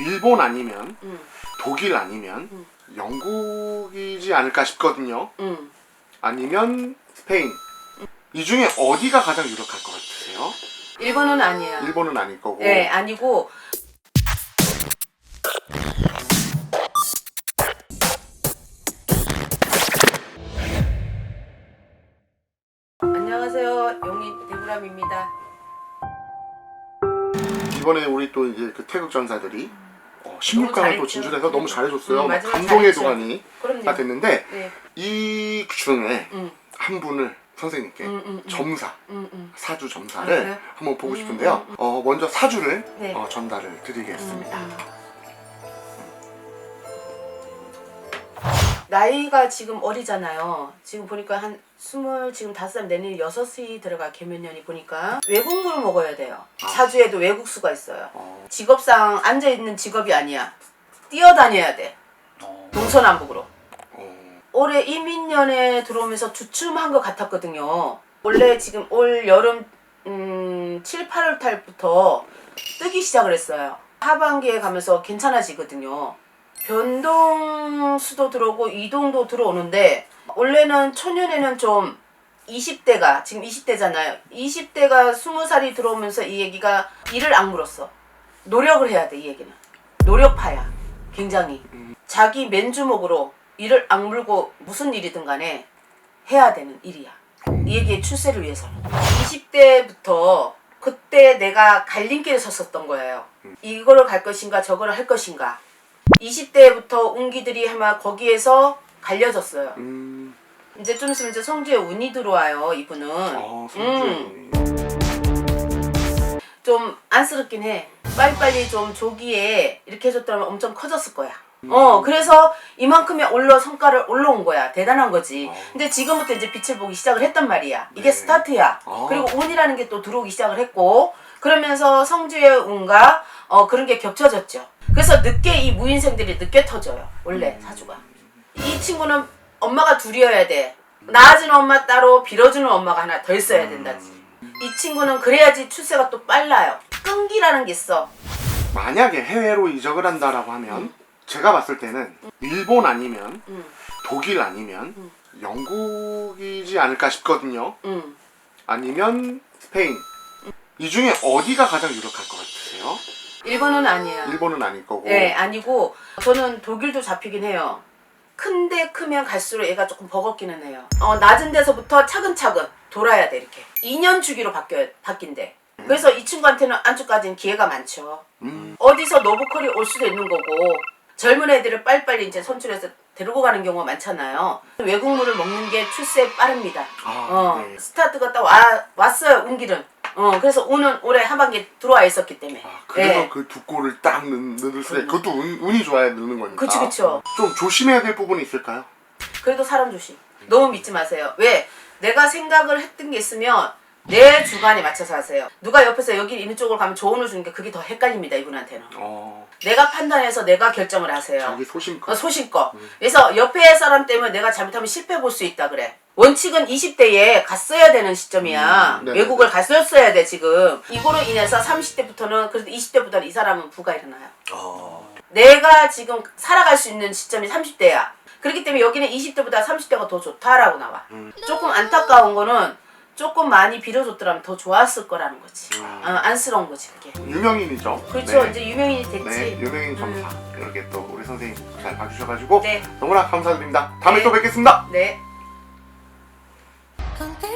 일본 아니면 음, 독일 아니면 음. 영국이지 않을까 싶거든요. 음. 아니면 스페인. 이 중에 어디가 가장 유력할 것 같으세요? 일본은 아니에요. 일본은 아닐 거고. 네, 아니고 안녕하세요. 용인 대구람입니다. 이번에 우리 또 이제 그 태극 전사들이 어, 16강을 또 잘했죠. 진출해서 너무 잘해줬어요. 음, 막 마지막 감동의 잘했죠. 도가니가 그럼요. 됐는데 네. 이 중에 음, 한 분을 선생님께 음, 음, 음. 점사 음, 음. 사주 아, 점사를 그래요? 한번 보고 음, 싶은데요. 음, 어, 먼저 사주를 네. 어, 전달을 드리겠습니다. 음, 나이가 지금 어리잖아요. 지금 보니까 한 스물 지금 다섯 살 내년 여섯이 들어가 개면년이 보니까 외국물을 먹어야 돼요. 아. 사주에도 외국수가 있어요. 어, 직업상 앉아 있는 직업이 아니야. 뛰어다녀야 돼. 동서남북으로. 어, 올해 이민년에 들어오면서 주춤한 것 같았거든요. 원래 지금 올 여름 음, 7, 8월 달부터 뜨기 시작을 했어요. 하반기에 가면서 괜찮아지거든요. 변동수도 들어오고 이동도 들어오는데 원래는 초년에는 좀 20대가 지금 20대잖아요. 20대가 20살이 들어오면서 이 얘기가 이를 악물었어. 노력을 해야 돼 이 얘기는. 노력파야. 굉장히. 자기 맨주먹으로 이를 악물고 무슨 일이든 간에 해야 되는 일이야. 이 얘기의 출세를 위해서는. 20대부터 그때 내가 갈림길에 섰었던 거예요. 이거를 갈 것인가 저거를 할 것인가. 20대부터 운기들이 아마 거기에서 갈려졌어요. 음, 이제 좀 있으면 이제 성주에 운이 들어와요, 이분은. 어, 음. 좀 안쓰럽긴 해. 빨리빨리 좀 조기에 이렇게 해줬다면 엄청 커졌을 거야. 어, 그래서 이만큼의 올라 성과를 올라온 거야. 대단한 거지. 어. 근데 지금부터 이제 빛을 보기 시작을 했단 말이야. 이게 네. 스타트야. 어. 그리고 운이라는 게 또 들어오기 시작을 했고, 그러면서 성주의 운과 어, 그런 게 겹쳐졌죠. 그래서 늦게 이 무인생들이 늦게 터져요. 원래 사주가. 이 친구는 엄마가 둘이어야 돼. 낳아주는 엄마 따로 빌어주는 엄마가 하나 더 있어야 된다지. 이 친구는 그래야지 출세가 또 빨라요. 끈기라는 게 있어. 만약에 해외로 이적을 한다라고 하면 제가 봤을 때는 일본 아니면 음, 독일 아니면 영국이지 않을까 싶거든요. 음. 아니면 스페인. 이 중에 어디가 가장 유력할 것 같으세요? 일본은 아니에요. 일본은 아닐 거고. 네, 아니고 저는 독일도 잡히긴 해요. 큰데 크면 갈수록 얘가 조금 버겁기는 해요. 어, 낮은 데서부터 차근차근 돌아야 돼 이렇게. 2년 주기로 바뀌어 바뀐대. 그래서 이 친구한테는 안쪽까지는 기회가 많죠. 음, 어디서 노브컬이 올 수도 있는 거고 젊은 애들을 빨리빨리 이제 선출해서 데리고 가는 경우가 많잖아요. 외국물을 먹는 게 출세에 빠릅니다. 아, 어, 네. 스타트가 딱 와, 왔어요, 운기는. 어, 그래서 운은 올해 하반기에 들어와 있었기 때문에. 아, 그래서 네. 그두 골을 딱 넣, 넣을 수 그것도 운, 운이 좋아야 넣는 거니까. 그치, 그쵸. 좀 조심해야 될 부분이 있을까요? 그래도 사람 조심. 너무 믿지 마세요. 왜? 내가 생각을 했던 게 있으면 내 주관에 맞춰서 하세요. 누가 옆에서 여기 있는 쪽으로 가면 조언을 주는 게 그게 더 헷갈립니다, 이분한테는. 어, 내가 판단해서 내가 결정을 하세요. 자기 소신껏. 어, 소신껏. 그래서 옆에 사람 때문에 내가 잘못하면 실패 볼 수 있다 그래. 원칙은 20대에 갔어야 되는 시점이야. 음, 네, 외국을 갔었어야 돼 지금. 이거로 인해서 30대부터는 그래도 20대보다는 이 사람은 부가 일어나요. 어, 내가 지금 살아갈 수 있는 시점이 30대야. 그렇기 때문에 여기는 20대보다 30대가 더 좋다라고 나와. 음. 조금 안타까운 거는 조금 많이 빌어줬더라면 더 좋았을 거라는 거지. 음. 어, 안쓰러운 거지 그게. 유명인이죠. 그렇죠. 네. 이제 유명인이 됐지. 네, 유명인 점사. 이렇게 또 우리 선생님 잘 봐주셔가지고 네. 너무나 감사드립니다. 다음에 네. 또 뵙겠습니다. 네. conté